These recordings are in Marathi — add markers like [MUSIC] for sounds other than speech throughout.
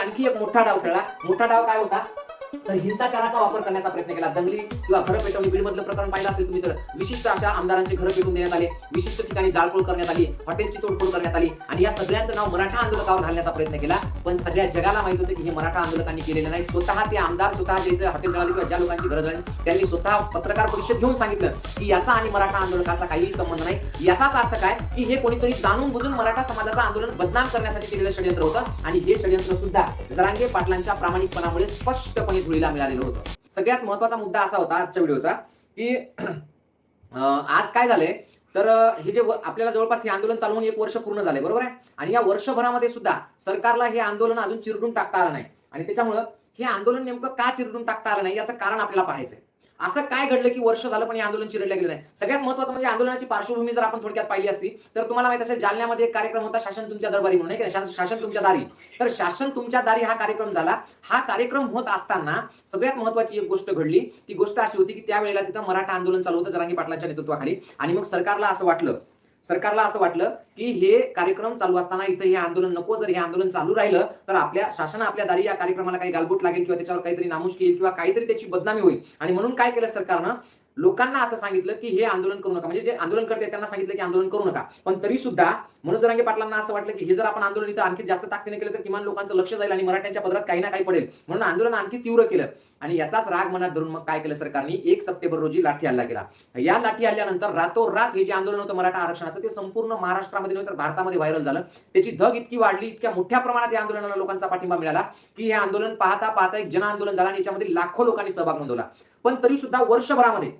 आणखी एक मोठा डाव खेळला मोठा डाव काय होता? तर हिंसाचाराचा वापर करण्याचा प्रयत्न केला. दंगली किंवा घरं पेटवली बीड मधलं प्रकरण पाहिलं असेल तुम्ही तर. विशिष्ट अशा आमदारांची घरं पेटून देण्यात आले. विशिष्ट ठिकाणी जाळपोळ करण्यात आली हॉटेलची तोडफोड करण्यात आली आणि या सगळ्यांचं नाव मराठा आंदोलकावर घालण्याचा प्रयत्न केला. पण सगळ्या जगाला माहीत होतं की हे मराठा आंदोलकांनी केलेलं नाही. स्वतः ते आमदार स्वतः जे हॉटेल जळाले किंवा ज्या लोकांची घरं जळाली त्यांनी स्वतः पत्रकार परिषद घेऊन सांगितलं की याचा आणि मराठा आंदोलकाचा काहीही संबंध नाही. याचाच अर्थ काय? की हे कोणीतरी जाणून बुजून मराठा समाजाचं आंदोलन बदनाम करण्यासाठी केलेलं षडयंत्र होतं. आणि हे षडयंत्र सुद्धा जरांगे पाटलांच्या प्रामाणिकपणामुळे स्पष्टपणे धुळीला मिळालेलं होतं. सगळ्यात महत्त्वाचा मुद्दा असा होता आजच्या व्हिडिओचा की [CLEARS THROAT] आज काय झालंय? तर हे जे आपल्याला जवळपास हे आंदोलन चालवून एक वर्ष पूर्ण झाले बरोबर आहे? आणि या वर्षभरामध्ये सुद्धा सरकारला हे आंदोलन अजून चिरडून टाकता आलं नाही. आणि त्याच्यामुळं हे आंदोलन नेमकं का चिरडून टाकता आलं नाही याचं कारण आपल्याला पाहायचंय. असं काय घडलं की वर्ष झालं पण हे आंदोलन चिरडलं गेलं नाही? सगळ्यात महत्वाचं म्हणजे आंदोलनाची पार्श्वभूमी जर आपण थोडक्यात पाहिली असती तर तुम्हाला माहीत असेल जालन्यामध्ये एक कार्यक्रम होता शासन तुमच्या दरबारी म्हणून शासन तुमच्या दारी. तर शासन तुमच्या दारी हा कार्यक्रम झाला. हा कार्यक्रम होत असताना सगळ्यात महत्वाची एक गोष्ट घडली. ती गोष्ट अशी होती की त्यावेळेला तिथं मराठा आंदोलन चालू होतं जरांगी पाटलांच्या नेतृत्वाखाली. आणि मग सरकारला असं वाटलं सरकारला असं वाटलं की हे कार्यक्रम चालू असताना इथं हे आंदोलन नको जर हे आंदोलन चालू राहिलं तर आपल्या शासन आपल्या दारी या कार्यक्रमाला काही गालबोट लागेल किंवा त्याच्यावर काहीतरी नामुष्की येईल किंवा काहीतरी त्याची बदनामी होईल. आणि म्हणून काय केलं सरकारनं? लोकांना असं सांगितलं की हे आंदोलन करू नका. म्हणजे जे आंदोलन करते त्यांना सांगितलं की आंदोलन करू नका. पण तरी सुद्धा मनोज जरांगे पाटलांना असं वाटलं की हे जर आपण आंदोलन इथं आणखी जास्त ताकदीने केलं तर किमान लोकांचं लक्ष जाईल आणि मराठ्यांच्या पदरात काही ना काही पडेल. म्हणून आंदोलन आणखी तीव्र केलं. आणि याचाच राग मनात धरून मग काय केलं सरकारने? एक सप्टेंबर रोजी लाठी हल्ला केला. या लाठी हल्ल्यानंतर रातोरात हे जे आंदोलन होतं मराठा आरक्षणाचं ते संपूर्ण महाराष्ट्रामध्ये नव्हे तर भारतामध्ये व्हायरल झालं. त्याची धग इतकी वाढली इतक्या मोठ्या प्रमाणात या आंदोलनाला लोकांचा पाठिंबा मिळाला की हे आंदोलन पाहता पाहता एक जन आंदोलन झालं आणि याच्यामध्ये लाखो लोकांनी सहभाग नोंदवला. पण तरी सुद्धा वर्षभरामध्ये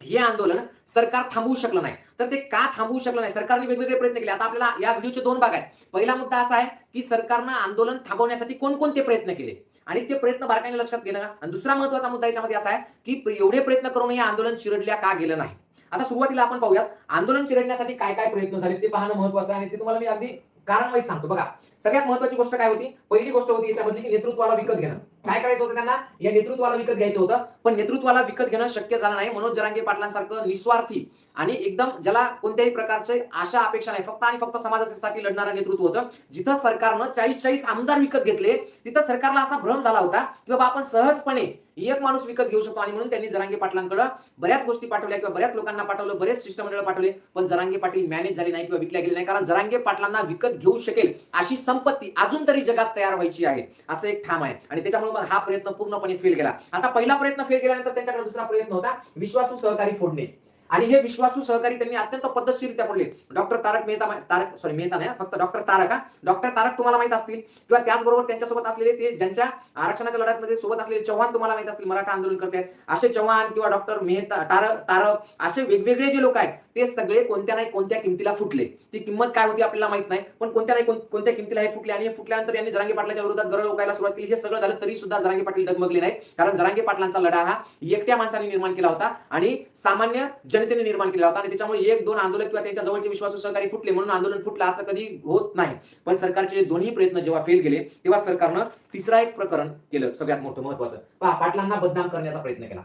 हे आंदोलन सरकार थांबवू शकलं नाही. तर ते का थांबवू शकलं नाही? सरकारने वेगवेगळे प्रयत्न केले. आता आपल्याला या व्हिडिओचे दोन भाग आहेत. पहिला मुद्दा असा आहे की सरकारनं आंदोलन थांबवण्यासाठी कोणकोणते प्रयत्न केले? आणि ते प्रयत्न बारकाईने लक्षात घेणं. आणि दुसरा महत्त्वाचा मुद्दा याच्यामध्ये असा आहे की एवढे प्रयत्न करूनही आंदोलन चिरडल्या का गेलं नाही? आता सुरुवातीला आपण पाहूयात आंदोलन चिरडण्यासाठी काय काय प्रयत्न झाले ते पाहणं महत्वाचं आहे आणि ते तुम्हाला मी अगदी कारण वाईज सांगतो. बघा सगळ्यात महत्वाची गोष्ट काय होती? पहिली गोष्ट होती याच्यामधली की नेतृत्वाला विकत घेणं. काय करायचं होतं त्यांना? या नेतृत्वाला विकत घ्यायचं होतं. पण नेतृत्वाला विकत घेणं शक्य झालं नाही. मनोज जरांगे पाटलांसारखं निस्वार्थी आणि एकदम ज्याला कोणत्याही प्रकारचे आशा अपेक्षा नाही फक्त आणि फक्त समाजासाठी लढणारं नेतृत्व होतं. जिथं सरकारनं चाळीस चाळीस आमदार विकत घेतले तिथं सरकारला असा भ्रम झाला होता की बाबा आपण सहजपणे एक माणूस विकत घेऊ शकतो. आणि म्हणून त्यांनी जरांगे पाटलांकडे बऱ्याच गोष्टी पाठवल्या किंवा बऱ्याच लोकांना पाठवलं बरेच शिष्टमंडळ पाठवले. पण जरांगे पाटील मॅनेज झाले नाही किंवा विकल्या गेले नाही. कारण जरांगे पाटलांना विकत घेऊ शकेल अशी संपत्ती अजून तरी जगात तयार व्हायची आहे असं एक ठाम आहे. आणि त्याच्यामुळे मग हा प्रयत्न पूर्णपणे फेल केला. आता पहिला प्रयत्न फेल केल्यानंतर त्यांच्याकडे दुसरा प्रयत्न होता विश्वासू सहकारी फोडणे. आणि हे विश्वासू सहकारी त्यांनी अत्यंत पद्धतशीरित्या बोलले. डॉक्टर तारक मेहता तारक सॉरी मेहता नाही फक्त डॉक्टर तारक हा. डॉक्टर तारक तुम्हाला माहीत असतील किंवा त्याचबरोबर त्यांच्यासोबत असलेले ते ज्यांच्या आरक्षणाच्या लढ्यामध्ये सोबत असलेले चव्हाण तुम्हाला माहीत असतील मराठा आंदोलन करते असे चव्हाण किंवा डॉक्टर मेहता तारक तारक असे वेगवेगळे जे लोक आहेत ते सगळे कोणत्या नाही कोणत्या किमतीला फुटले? ती किंमत काय होती आपल्याला माहीत नाही पण कोणत्या नाही कोणत्या किमतीला हे फुटले? आणि हे फुटल्यानंतर यांनी जरांगे पाटलाच्या विरोधात गरज लोकायला सुरुवात केली. हे सगळं झालं तरी सुद्धा जरांगे पाटील डगमगले नाहीत कारण जरांगे पाटलांचा लढा हा एकट्या माणसाने निर्माण केला होता. आणि सामान्य जन जनतेने निर्माण केला होता आणि त्याच्यामुळे एक दोन आंदोलक किंवा त्यांच्या जवळचे विश्वासू सहकारी फुटले म्हणून आंदोलन फुटलं असं कधी होत नाही. पण सरकारचे दोन्ही प्रयत्न जेव्हा फेल गेले तेव्हा सरकारनं तिसरा एक प्रकरण केलं सगळ्यात मोठं महत्वाचं पहा पाटलांना बदनाम करण्याचा प्रयत्न केला.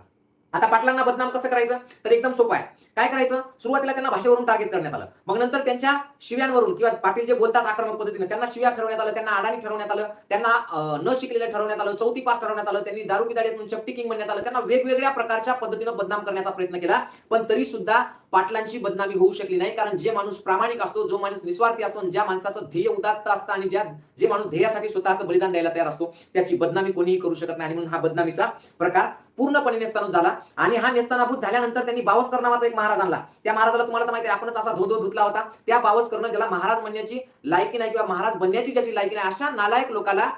आता पाटलांना बदनाम कसं करायचं? तर एकदम सोपं आहे. काय करायचं? सुरुवातीला त्यांना भाषेवरून टार्गेट करण्यात आलं. मग नंतर त्यांच्या शिव्यांवरून किंवा पाटील जे बोलतात आक्रमक पद्धतीने त्यांना शिव्या ठरवण्यात आलं त्यांना अडाणी ठरवण्यात आलं त्यांना न शिकलेलं ठरवण्यात आलं चौथी पास ठरवण्यात आलं त्यांनी दारू पिदाड्यातून चपटी किंग म्हणण्यात आलं त्यांना वेगवेगळ्या प्रकारच्या पद्धतीनं बदनाम करण्याचा प्रयत्न केला. पण तरी सुद्धा पाटलांची बदनामी होऊ शकली नाही कारण जे माणूस प्रामाणिक असतो जो माणूस निस्वार्थी असतो ज्या माणसाचं ध्येय उदात्त असतं आणि ज्या जे माणूस ध्येयासाठी स्वतःचं बलिदान द्यायला तयार असतो त्याची बदनामी कोणीही करू शकत नाही आणि म्हणून हा बदनामीचा प्रकार पूर्णपणे नेस्तानूत झाला. आणि हा नेस्तानाभूत झाल्यानंतर त्यांनी बावस्कर नावाचा एक महाराज आणला. त्या महाराजाला तुम्हाला तर माहिती आहे आपणच असा धोधो धुतला होता. त्या बावस्करनं ज्याला महाराज म्हणण्याची लायकी नाही किंवा महाराज बनण्याची ज्याची लायकी नाही अशा नालायक लोकाला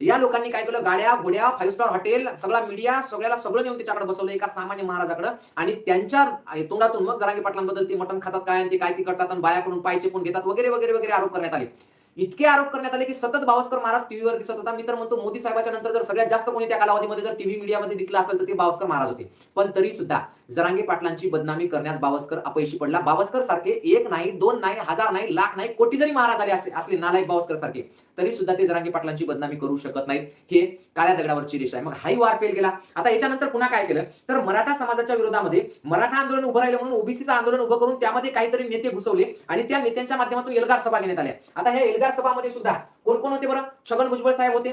या लोकांनी काय केलं? गाड्या घोड्या फाईव्ह स्टार हॉटेल सगळा मीडिया सगळ्याला सगळं नेऊन त्याच्याकडे बसवलं एका सामान्य महाराजाकडे. आणि त्यांच्या तोंडातून मग जरांगी पाटलांबद्दल ते मटण खातात काय आणि ते काय ती करतात आणि बायाकडून पाय चेपून घेतात वगैरे वगैरे वगैरे आरोप करण्यात आले. इतके आरोप करण्यात आले की सतत बावस्कर महाराज टीव्हीवर दिसत होता. मी तर म्हणतो मोदी साहेबाच्या नंतर जर सगळ्यात जास्त कोणी त्या कालावधीमध्ये जर टीव्ही मीडियामध्ये दिसला असेल तर ते बावस्कर महाराज होते. पण तरी सुद्धा जरांगे पाटलांची बदनामी करण्यास बावस्कर अपयशी पडला. बावस्कर सारखे एक नाही दोन नाही हजार नाही लाख नाही कोटी जरी महाराज आले असले नालायक बावस्कर सारखे तरी सुद्धा ते जरांगे पाटलांची बदनामी करू शकत नाहीत. हे काळ्या दगडावरची रेषा आहे. मग हाही वार फेल गेला आता याच्यानंतर पुन्हा काय केलं? तर मराठा समाजाच्या विरोधामध्ये मराठा आंदोलन उभं राहिलं म्हणून ओबीसीचं आंदोलन उभं करून त्यामध्ये काहीतरी नेते घुसवले आणि त्या नेत्यांच्या माध्यमातून एल्गार सभा घेण्यात आल्या. आता हे एल्गार विधानसभामध्ये सुद्धा. कोण कोण होते बरं? छगन भुजबळ साहेब होते.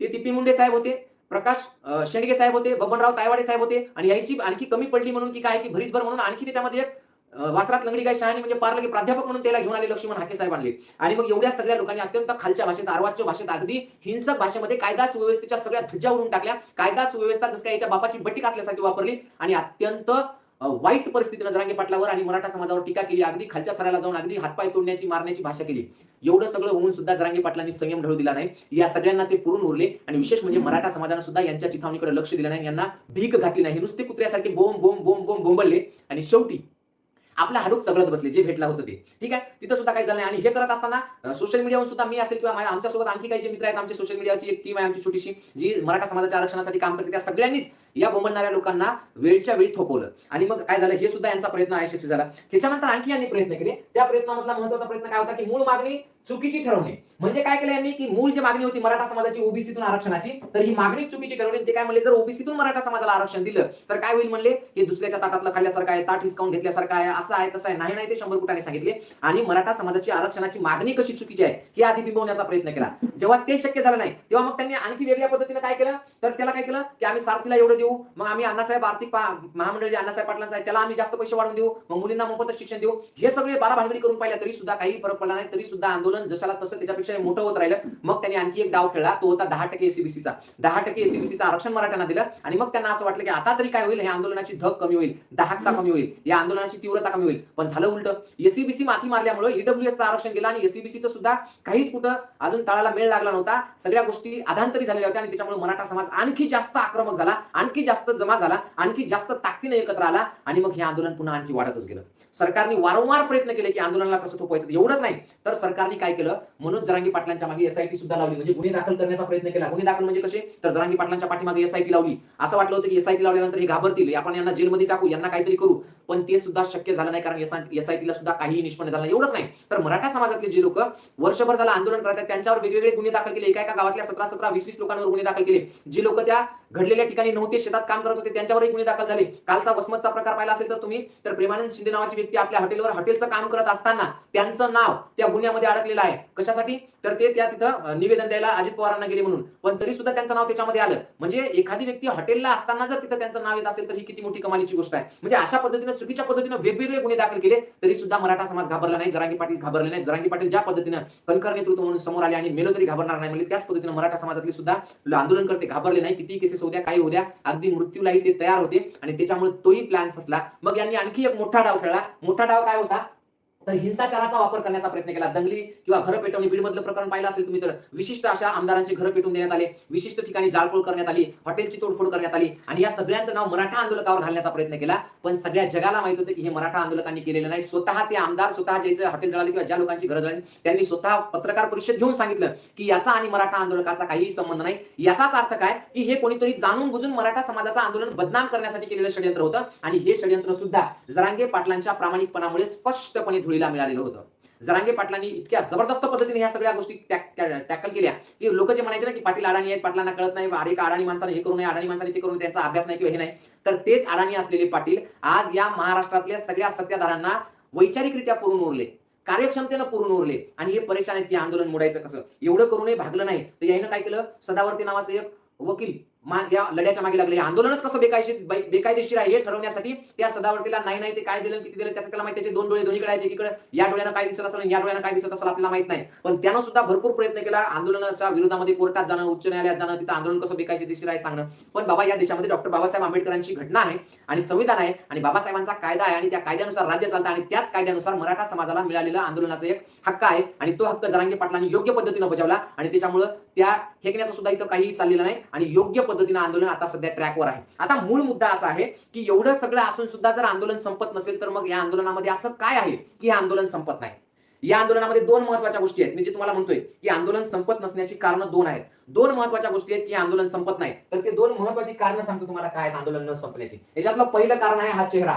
ते टिपी मुंडे साहेब होते. प्रकाश शेंडगे साहेब होते. बबनराव तायवाडे साहेब होते. आणि याची आणखी कमी पडली म्हणून की काय की भरीसभर म्हणून आणखी त्याच्यामध्ये एक, वासरात लंगडी काय शहाणी म्हणजे पारलं की प्राध्यापक म्हणून त्याला घेऊन आले लक्ष्मण हाके साहेब आणले. आणि मग एवढ्या सगळ्या लोकांनी अत्यंत खालच्या भाषेत आरवाच्या भाषेत अगदी हिंसक भाषेमध्ये कायदा सुव्यवस्थेच्या सगळ्या धज्जा उडून टाकल्या. कायदा सुव्यवस्था जसं याच्या बापाची बटीक असल्यासाठी वापरली. आणि अत्यंत वाईट परिस्थितीनं जरांगे पाटलावर आणि मराठा समाजावर टीका केली अगदी खालच्या थराला जाऊन अगदी हातपाय तोडण्याची मारण्याची भाषा केली. एवढं सगळं होऊन सुद्धा जरांगे पाटलांनी संयम ढळू दिला नाही. या सगळ्यांना ते पुरून उरले आणि विशेष म्हणजे मराठा समाजानं सुद्धा यांच्या चिथावणीकडे लक्ष दिलं नाही यांना भीक घातली नाही. नुसते कुत्र्यासारखे बोम बोम बोम बोम बोंबलले आणि शेवटी आपला हाडूक चगळत बसले जे भेटला होतं ते. ठीक आहे? तिथं सुद्धा काही झालं नाही. आणि हे करत असताना सोशल मीडियावर सुद्धा मी असेल किंवा आमच्यासोबत आणखी काही जे मित्र आहेत आमची सोशल मीडियाची एक टीम आहे आमची छोटीशी जी मराठा समाजाच्या आरक्षणासाठी काम करते त्या सगळ्यांनीच या बोंबलणाऱ्या लोकांना वेळच्या वेळी थोपवलं. आणि मग काय झालं? हे सुद्धा यांचा प्रयत्न यशस्वी झाला. त्याच्यानंतर आणखी यांनी प्रयत्न केले. त्या प्रयत्नामधला महत्त्वाचा प्रयत्न काय होता की मूळ मागणी चुकीची ठरवणे. म्हणजे काय केलं यांनी? की मूळ जी मागणी होती मराठा समाजाची ओबीसीतून आरक्षणाची तर ही मागणी चुकीची ठरवली ते काय म्हणले? जर ओबीसीतून मराठा समाजाला आरक्षण दिलं तर काय होईल म्हणले? हे दुसऱ्याच्या ताटातलं खाल्ल्यासारखं आहे ताट हिसकावून घेतल्यासारखं आहे असं आहे तसं आहे. नाही नाही ते शंभर फुटाने सांगितले. आणि मराठा समाजाची आरक्षणाची मागणी कशी चुकीची आहे हे आधी बिंबवण्याचा प्रयत्न केला. जेव्हा ते शक्य झालं नाही तेव्हा मग त्यांनी आणखी वेगळ्या पद्धतीने काय केलं? तर त्याला काय केलं? की आम्ही सारथीला एवढं देऊ. मग आम्ही अण्णासाहेब आर्थिक महामंडळ जे अण्णासाहेब पाटलांचं आहे त्याला आम्ही जास्त पैसे वाढवून देऊ. मग मुलींना मोफत शिक्षण देऊ. हे सगळे बारा भानगडी करून पाहिल्या तरी सुद्धा काही फरक पडला नाही तरी सुद्धा आंदोलन जशाला तसं त्याच्यापेक्षा मोठं होत राहिलं. मग त्यांनी आणखी एक डाव खेळला तो होता दहा टक्के एसीबीसीचा दहा टक्के एसीबीसीचा आरक्षण मराठ्यांना दिलं आणि मग त्यांना असं वाटलं की आता तरी काय होईल? हे आंदोलनाची धग कमी होईल दाहकता कमी होईल या आंदोलनाची तीव्रता कमी होईल. पण झालं उलट. एसीबीसी माती मारल्यामुळे ईडब्ल्यूएसचं आरक्षण गेलं आणि एसीबीसीचं सुद्धा काहीच कुठं अजून तळाला मेळ लागला नव्हता. सगळ्या गोष्टी अधांतरी झालेल्या होत्या आणि त्याच्यामुळे मराठा समाज आणखी जास्त आक्रमक झाला. आणि आणखी जास्त जमा झाला आणखी जास्त ताकदीने एकत्र आला आणि मग हे आंदोलन पुन्हा आणखी वाढतच गेलं. सरकारने वारंवार प्रयत्न केले की आंदोलनाला कसं थोपवायचं एवढंच नाही. तर सरकारने काय केलं? मनोज जरांगी पाटलांच्या मागे एसआयटी सुद्धा लावली. म्हणजे गुन्हे दाखल करण्याचा प्रयत्न केला. गुन्हे दाखल म्हणजे कसे? तर जरांगी पाटलांच्या पाठीमागे एसआयटी लावली. असं वाटलं होतं की एसआयटी लावल्यानंतर हे घाबरतील. आपण यांना जेलमध्ये टाकू यांना काहीतरी करू. पण ते सुद्धा शक्य झालं नाही कारण एसआयटीला सुद्धा काहीही निष्पन्न झालं एवढंच नाही. तर मराठा समाजातले जे लोक वर्षभर झालं आंदोलन करत त्यांच्यावर वेगवेगळे गुन्हे दाखल केले. एका एका गावातल्या सतरा सतरा वीस वीस लोकांवर गुन्हे दाखल केले. जे लोक त्या घडलेल्या ठिकाणी नव्हते शेतात काम करत होते त्यांच्यावरही गुन्हे दाखल झाले. कालचा वसमतचा प्रकार पाहिला असेल तर तुम्ही तर प्रेमानंद शिंदे नावाची व्यक्ती आपल्या हॉटेलवर हॉटेलचं काम करत असताना त्यांचं नाव त्या गुन्ह्यामध्ये अडकलेलं आहे. कशासाठी? तर ते त्या तिथं निवेदन द्यायला अजित पवारांना गेले म्हणून. पण तरी सुद्धा त्यांचं नाव त्याच्यामध्ये आलं. म्हणजे एखादी व्यक्ती हॉटेलला असताना जर तिथं त्यांचं नाव येत असेल तर ही किती मोठी कमालीची गोष्ट आहे. म्हणजे अशा पद्धतीनं चुकीच्या पद्धतीनं वेगवेगळे गुन्हे दाखल केले तरी सुद्धा मराठा समाज घाबरला नाही जरांगी पाटील घाबरले नाही. जरांगी पाटील ज्या पद्धतीनं कणखर नेतृत्व म्हणून समोर आले आणि मेलो तरी घाबरणार नाही म्हणजे त्याच पद्धतीनं मराठा समाजातले सुद्धा आंदोलन करते घाबरले नाही. किती केसेस होत्या काही होत्या अगदी मृत्यूलाही ते तयार होते आणि त्याच्यामुळे तोही प्लॅन फसला. मग यांनी आणखी एक मोठा डाव खेळला. मोठा डाव काय होता? तर हिंसाचाराचा वापर करण्याचा प्रयत्न केला. दंगली किंवा घर पेटवणी बीडमधलं प्रकरण पाहिलं असेल तुम्ही तर विशिष्ट अशा आमदारांची घर पेटून देण्यात आले. विशिष्ट ठिकाणी जाळपोळ करण्यात आली हॉटेलची तोडफोड करण्यात आली आणि या सगळ्यांचं नाव मराठा आंदोलकावर घालण्याचा प्रयत्न केला. पण सगळ्या जगाला माहीत होतं की हे मराठा आंदोलकांनी केलेलं नाही. स्वतः ते आमदार स्वतः ज्याचे हॉटेल जळाले किंवा ज्या लोकांची गरज जळाली त्यांनी स्वतः पत्रकार परिषद घेऊन सांगितलं की याचा आणि मराठा आंदोलकाचा काहीही संबंध नाही. याचाच अर्थ काय? की हे कोणीतरी जाणून बुजून मराठा समाजाचं आंदोलन बदनाम करण्यासाठी केलेलं षडयंत्र होतं. आणि हे षडयंत्र सुद्धा जरांगे पाटलांच्या प्रामाणिकपणामुळे स्पष्टपणे मुलीला मिळालेलं होतं. जरांगे पाटलांनी इतक्या जबरदस्त पद्धतीने ह्या सगळ्या गोष्टी टॅकल केल्या की लोक जे म्हणायचे ना की पाटील अडाणी आहेत पाटलांना कळत नाही अडे का अडाणी माणसाने हे करू नये अडाणी माणसाने ते करून त्यांचा अभ्यास नाही किंवा हे नाही. तर तेच अडाणी असलेले पाटील आज या महाराष्ट्रातल्या सगळ्या सत्ताधाऱ्यांना वैचारिकरित्या पुरून उरले कार्यक्षमतेनं पुरून उरले आणि हे परेशान आहेत की आंदोलन मोडायचं कसं? एवढं करूनही भागलं नाही. तर यानं काय केलं? सदावर्ती नावाचं एक वकील या लढ्याच्या मागे लागले आंदोलनच कसं बेकायशीर बेकायदेशीर आहे हे ठरवण्यासाठी त्या सदावर्तीला नाही नाही ते काय दिलं किती दिलं त्याचं त्याला माहिती त्याचे दोन डोळे दोन्हीकडे आहेत एकीकडे. या डोळ्यानं काय दिसत असेल या डोळ्यानं काय दिसत असेल आपल्याला माहीत नाही. पण त्यानं सुद्धा भरपूर प्रयत्न केला आंदोलनाच्या विरोधामध्ये कोर्टात जाणं उच्च न्यायालयात जाणं तिथं आंदोलन कसं बेकायदेशीर आहे सांगणं. पण बाबा या देशामध्ये डॉक्टर बाबासाहेब आंबेडकरांची घटना आहे आणि संविधान आहे आणि बाबासाहेबांचा कायदा आहे आणि त्या कायद्यानुसार राज्य चालतं आणि त्याच कायद्यानुसार मराठा समाजाला मिळालेला आंदोलनाचा एक हक्क आहे आणि तो हक्क जरांगे पाटलांनी योग्य पद्धतीनं बजावला आणि त्याच्यामुळं त्या फेकण्याचं सुद्धा इथं काहीही चाललेलं नाही आणि योग्य पद्धतीनं आंदोलन आता सध्या ट्रॅकवर आहे. आता मूळ मुद्दा असा आहे की एवढं सगळं असून सुद्धा जर आंदोलन संपत नसेल तर मग या आंदोलनामध्ये असं काय आहे की हे आंदोलन संपत नाही? या आंदोलनामध्ये दोन महत्त्वाच्या गोष्टी आहेत. मी जे तुम्हाला म्हणतोय की आंदोलन संपत नसण्याची कारण दोन आहेत. दोन महत्त्वाच्या गोष्टी आहेत की आंदोलन संपत नाही. तर ते दोन महत्वाची कारण सांगतो तुम्हाला काय आंदोलन न संपण्याची. याच्यातलं पहिलं कारण आहे हा चेहरा.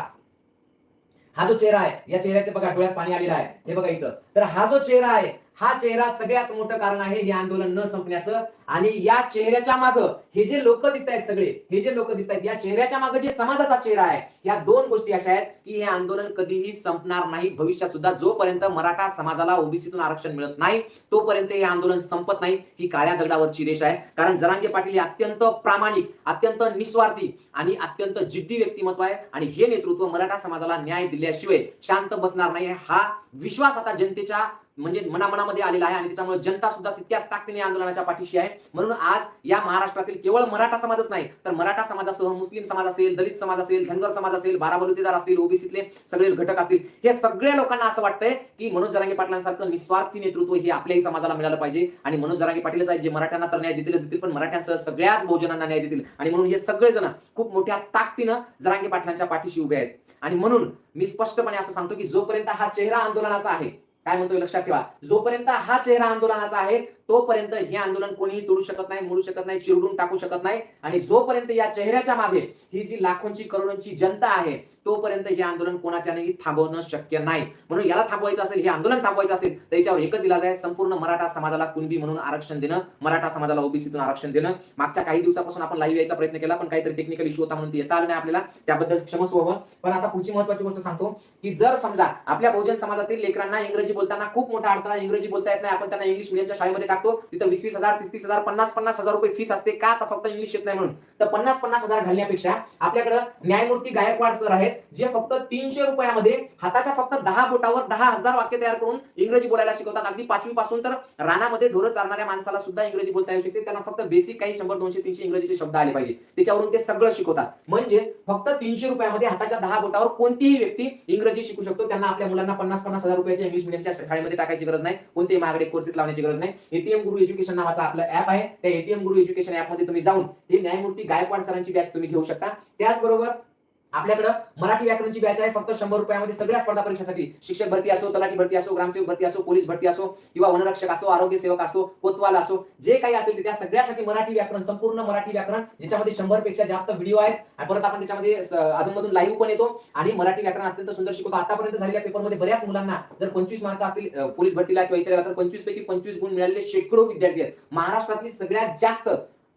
हा जो चेहरा आहे या चेहऱ्याचे बघा डोळ्यात पाणी आलेलं आहे. हे बघा इथं. तर हा जो चेहरा आहे हा चेहरा सगळ्यात मोठं कारण आहे हे आंदोलन न संपण्याचं. आणि या चेहऱ्याच्या मागं हे जे लोक दिसत आहेत सगळे हे जे लोक दिसत आहेत या चेहऱ्याच्या मागे जे समाजाचा चेहरा आहे या दोन गोष्टी अशा आहेत की हे आंदोलन कधीही संपणार नाही. भविष्यात सुद्धा जोपर्यंत मराठा समाजाला ओबीसीतून आरक्षण मिळत नाही तोपर्यंत हे आंदोलन संपत नाही ही काळ्या दगडावरची रेष आहे. कारण जरांगे पाटील हे अत्यंत प्रामाणिक अत्यंत निस्वार्थी आणि अत्यंत जिद्दी व्यक्तिमत्व आहे. आणि हे नेतृत्व मराठा समाजाला न्याय दिल्याशिवाय शांत बसणार नाही. हा विश्वास आता जनतेच्या म्हणजे मनामनामध्ये आलेला आहे आणि त्याच्यामुळे जनता सुद्धा तितक्याच ताकदीने आंदोलनाच्या पाठीशी आहे. म्हणून आज या महाराष्ट्रातील केवळ मराठा समाजच नाही तर मराठा समाजासह मुस्लिम समाज असेल दलित समाज असेल धनगर समाज असेल बाराबलुतेदार असतील ओबीसीतले सगळे घटक असतील हे सगळ्या लोकांना असं वाटतंय की मनोज जरांगे पाटलांसारखं निस्वार्थी नेतृत्व हे आपल्याही समाजाला मिळालं पाहिजे. आणि मनोज जरांगे पाटीलच आहेत जे मराठ्यांना तर न्याय देतीलच देतील पण मराठ्यांसह सगळ्याच बहुजनांना न्याय देतील. आणि म्हणून हे सगळेजण खूप मोठ्या ताकदीनं जरांगे पाटलांच्या पाठीशी उभे आहेत. आणि म्हणून मी स्पष्टपणे असं सांगतो की जोपर्यंत हा चेहरा आंदोलनाचा आहे काय म्हणतोय? लक्षात ठेवा. जोपर्यंत हा चेहरा आंदोलनाचा आहे तोपर्यंत हे आंदोलन कोणीही तोडू शकत नाही मोडू शकत नाही चिरडून टाकू शकत नाही. आणि जोपर्यंत या चेहऱ्याच्या मागे ही जी लाखोंची करोडोंची जनता आहे तोपर्यंत हे आंदोलन कोणाच्यानेही थांबवणं शक्य नाही. म्हणून याला थांबवायचं असेल हे आंदोलन थांबवायचं असेल तर याच्यावर एकच इलाज आहे संपूर्ण मराठा समाजाला कुणबी म्हणून आरक्षण देणं मराठा समाजाला ओबीसीतून आरक्षण देणं. मागच्या काही दिवसापासून आपण लाईव्ह यायचा प्रयत्न केला पण काहीतरी टेक्निकल इश्यू होता म्हणून येता आलं नाही आपल्याला. त्याबद्दल क्षमस्व व्हावं. पण आता पुढची महत्वाची गोष्ट सांगतो की जर समजा आपल्या बहुजन समाजातील लेकरांना इंग्रजी बोलताना खूप मोठा अडथळा इंग्रजी बोलता येत नाही आपण त्यांना इंग्लिश मिडियमच्या शाळेमध्ये टाकतो तिथं वीस वीस हजार तीस तीस हजार पन्नास पन्नास हजार रुपये फीस असते. का? तर फक्त इंग्लिश येत नाही म्हणून. तर पन्नास पन्नास हजार घालण्यापेक्षा आपल्याकडे न्यायमूर्ती गायकवाड सर आहेत जे फक्त तीनशे रुपयामध्ये हाताच्या फक्त दहा बोटावर दहा हजार वाक्य तयार करून इंग्रजी बोलायला शिकवतात. अगदी पाचवी पासून तर रानामध्ये ढोरं चालणाऱ्या माणसाला सुद्धा इंग्रजी बोलता येऊ शकते. त्यांना फक्त बेसिक काही शंभर दोनशे तीनशे इंग्रजीचे शब्द आले पाहिजे. त्याच्यावरून ते सगळं शिकवतात. म्हणजे फक्त तीनशे रुपयामध्ये हाताच्या दहा बोटावर कोणतीही व्यक्ती इंग्रजी शिकू शकतो. त्यांना आपल्या मुलांना पन्नास पन्नास हजार रुपयाच्या इंग्लिश मिडियमच्या शाळेमध्ये टाकायची गरज नाही. कोणतेही महागडे कोर्सेस लावण्याची गरज नाही. एटीएम गुरु एज्युकेशन नावाचा आपलं ऍप आहे. त्या एटीएम गुरु एज्युकेशन ऍपमध्ये तुम्ही जाऊन हे न्यायमूर्ती गायकवाड सरांची बॅच तुम्ही घेऊ शकता. त्याचबरोबर आपल्याकडे मराठी व्याकरणची बॅच आहे फक्त शंभर रुपयामध्ये सगळ्या स्पर्धा परीक्षेसाठी. शिक्षक भरती असो तलाठी भरती असो ग्रामसेवक भरती असो पोलीस भरती असो किंवा वनरक्षक असो आरोग्य सेवक असो कोतवाल असो जे काही असेल ते त्या सगळ्यासाठी मराठी व्याकरण संपूर्ण मराठी व्याकरण ज्याच्यामध्ये शंभरपेक्षा जास्त व्हिडिओ आहेत. आणि परत आपण त्याच्यामध्ये अधूनमधून लाईव्ह पण येतो. आणि मराठी व्याकरण अत्यंत सुंदर शिकवतो. आतापर्यंत झालेल्या पेपरमध्ये बऱ्याच मुलांना जर पंचवीस मार्क असतील पोलीस भरतीला किंवा इतर तर पंचवीस पैकी पंचवीस गुण मिळालेले शेकडो विद्यार्थी आहेत. महाराष्ट्रातील सगळ्यात जास्त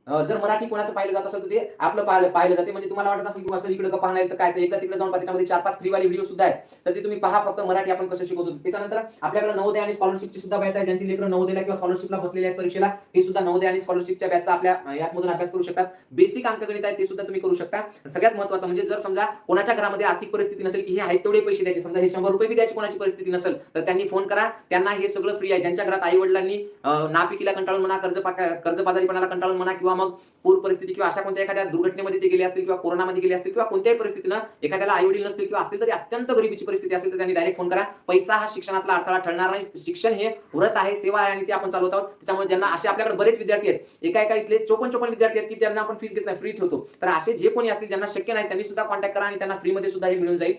जर मराठी कोणाचं पाहिलं जात असेल तर ते आपलं पाहिलं पाहिलं जाते. म्हणजे तुम्हाला वाटत असेल की असं इकडे पाहणार तर काय तर एकदा तिकडे जाऊन त्याच्यामध्ये चार पाच फ्रीवाले व्हिडिओ सुद्धा आहेत. तर ते तुम्ही पहा फक्त मराठी आपण कसं शिकवतो. त्याच्यानंतर आपल्याकडे नवोदय आणि स्कॉलरशिपची सुद्धा बॅच आहे. ज्यांची लेकर नवोदयला किंवा स्कॉलरशिपला बसलेल्या आहेत परीक्षेला ते सुद्धा नवोदय आणि स्कॉलरशिपच्या बॅचचा आपल्या यामधून अभ्यास करू शकतात. बेसिक अंकगणित आहे ते सुद्धा तुम्ही करू शकता. सगळ्यात महत्वाचं म्हणजे जर समजा कोणाच्या घरामध्ये आर्थिक परिस्थिती नसेल की हे आहेत तेवढे पैसे द्यायचे. समजा हे शंभर रुपये बी द्यायची कोणाची परिस्थिती नसेल तर त्यांनी फोन करा. त्यांना हे सगळं फ्री आहे. ज्यांच्या घरात आई वडिलांनी नापिकीला कंटाळून म्हणा कर्ज कर्जबाजारीपणाला कंटाळून म्हणा किंवा मग पूर परिस्थिती किंवा अशा कोणत्या एखाद्या दुर्घटनेमध्ये ते गेले असतील किंवा कोरोनामध्ये गेले असतील किंवा कोणत्याही परिस्थितीनं एखाद्याला आई वडील नसतील किंवा असतील तरी अत्यंत गरिबीची परिस्थिती असेल तर त्यांनी डायरेक्ट फोन करा. पैसा हा शिक्षणातला अडथळा ठरणार नाही. शिक्षण हे व्रत आहे सेवा आहे आणि ते आपण चालवत आहोत. त्याच्यामुळे ज्यांना असे आपल्याकडे बरेच विद्यार्थी आहेत एका एका इथले चोपन चोपन विद्यार्थी आहेत की त्यांना आपण फीस घेत नाही फ्री ठेवतो. तर असे जे कोणी असतील ज्यांना शक्य नाही त्यांनी सुद्धा कॉन्टॅक्ट करा आणि त्यांना फ्रीमध्ये सुद्धा हे मिळून जाईल.